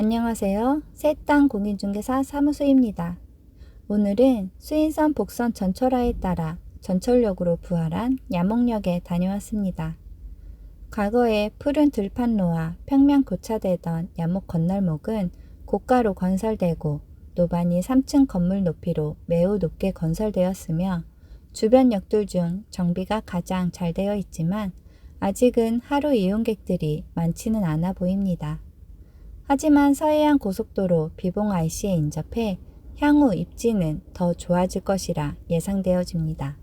안녕하세요. 새 땅 공인중개사 사무소입니다. 오늘은 수인선 복선 전철화에 따라 전철역으로 부활한 야목역에 다녀왔습니다. 과거에 푸른 들판로와 평면 교차되던 야목 건널목은 고가로 건설되고 노반이 3층 건물 높이로 매우 높게 건설되었으며 주변 역들 중 정비가 가장 잘 되어 있지만 아직은 하루 이용객들이 많지는 않아 보입니다. 하지만 서해안 고속도로 비봉 IC에 인접해 향후 입지는 더 좋아질 것이라 예상되어집니다.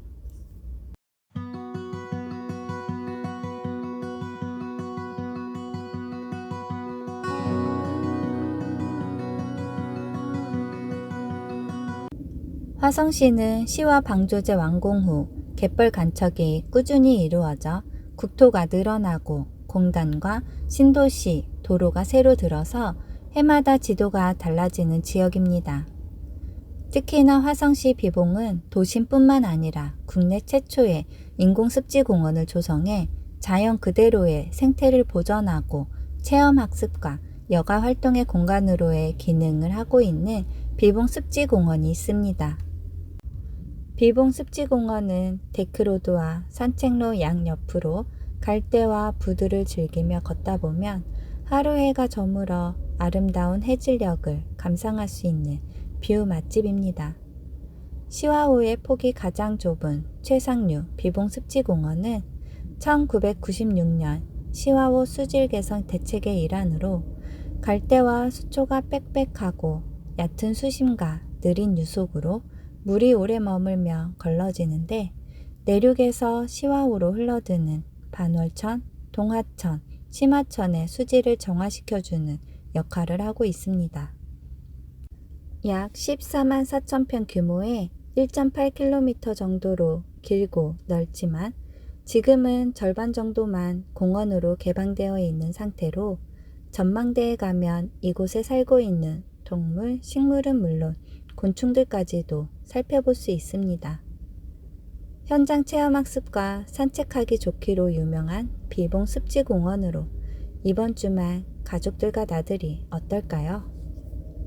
화성시는 시와 방조제 완공 후 갯벌 간척이 꾸준히 이루어져 국토가 늘어나고 공단과 신도시, 도로가 새로 들어서 해마다 지도가 달라지는 지역입니다. 특히나 화성시 비봉은 도심뿐만 아니라 국내 최초의 인공습지공원을 조성해 자연 그대로의 생태를 보존하고 체험학습과 여가 활동의 공간으로의 기능을 하고 있는 비봉습지공원이 있습니다. 비봉습지공원은 데크로드와 산책로 양옆으로 갈대와 부두를 즐기며 걷다 보면 하루 해가 저물어 아름다운 해질녘을 감상할 수 있는 뷰 맛집입니다. 시화호의 폭이 가장 좁은 최상류 비봉습지공원은 1996년 시화호 수질 개선 대책의 일환으로 갈대와 수초가 빽빽하고 얕은 수심과 느린 유속으로 물이 오래 머물며 걸러지는데 내륙에서 시화호로 흘러드는 반월천, 동하천, 심하천의 수질을 정화시켜주는 역할을 하고 있습니다. 약 14만 4천 평 규모의 1.8km 정도로 길고 넓지만 지금은 절반 정도만 공원으로 개방되어 있는 상태로 전망대에 가면 이곳에 살고 있는 동물, 식물은 물론 곤충들까지도 살펴볼 수 있습니다. 현장 체험학습과 산책하기 좋기로 유명한 비봉 습지공원으로 이번 주말 가족들과 나들이 어떨까요?